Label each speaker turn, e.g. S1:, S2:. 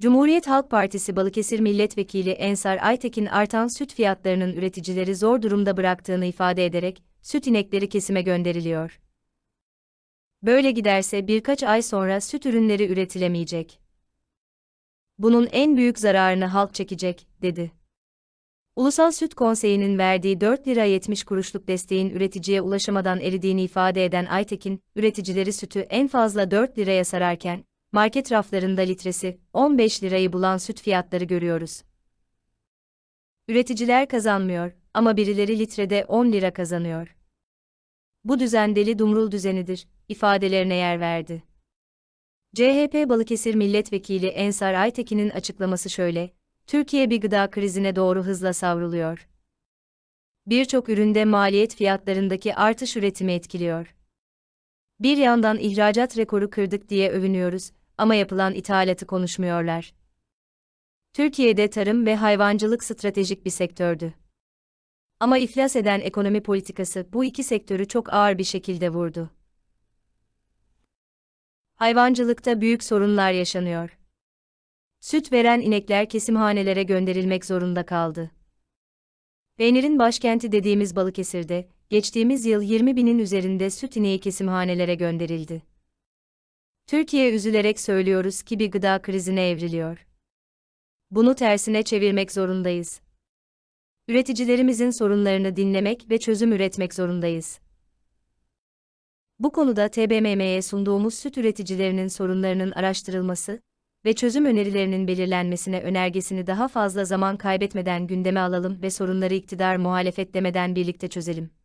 S1: Cumhuriyet Halk Partisi Balıkesir Milletvekili Ensar Aytekin artan süt fiyatlarının üreticileri zor durumda bıraktığını ifade ederek, süt inekleri kesime gönderiliyor. Böyle giderse birkaç ay sonra süt ürünleri üretilemeyecek. Bunun en büyük zararını halk çekecek, dedi. Ulusal Süt Konseyi'nin verdiği 4 lira 70 kuruşluk desteğin üreticiye ulaşamadan eridiğini ifade eden Aytekin, üreticileri sütü en fazla 4 liraya sararken, market raflarında litresi 15 lirayı bulan süt fiyatları görüyoruz. Üreticiler kazanmıyor ama birileri litrede 10 lira kazanıyor. Bu düzen deli dumrul düzenidir, ifadelerine yer verdi. CHP Balıkesir Milletvekili Ensar Aytekin'in açıklaması şöyle, Türkiye bir gıda krizine doğru hızla savruluyor. Birçok üründe maliyet fiyatlarındaki artış üretimi etkiliyor. Bir yandan ihracat rekoru kırdık diye övünüyoruz ama yapılan ithalatı konuşmuyorlar. Türkiye'de tarım ve hayvancılık stratejik bir sektördü. Ama iflas eden ekonomi politikası bu iki sektörü çok ağır bir şekilde vurdu. Hayvancılıkta büyük sorunlar yaşanıyor. Süt veren inekler kesimhanelere gönderilmek zorunda kaldı. Peynirin başkenti dediğimiz Balıkesir'de, geçtiğimiz yıl 20 binin üzerinde süt ineği kesimhanelere gönderildi. Türkiye üzülerek söylüyoruz ki bir gıda krizine evriliyor. Bunu tersine çevirmek zorundayız. Üreticilerimizin sorunlarını dinlemek ve çözüm üretmek zorundayız. Bu konuda TBMM'ye sunduğumuz süt üreticilerinin sorunlarının araştırılması ve çözüm önerilerinin belirlenmesine önergesini daha fazla zaman kaybetmeden gündeme alalım ve sorunları iktidar muhalefet demeden birlikte çözelim.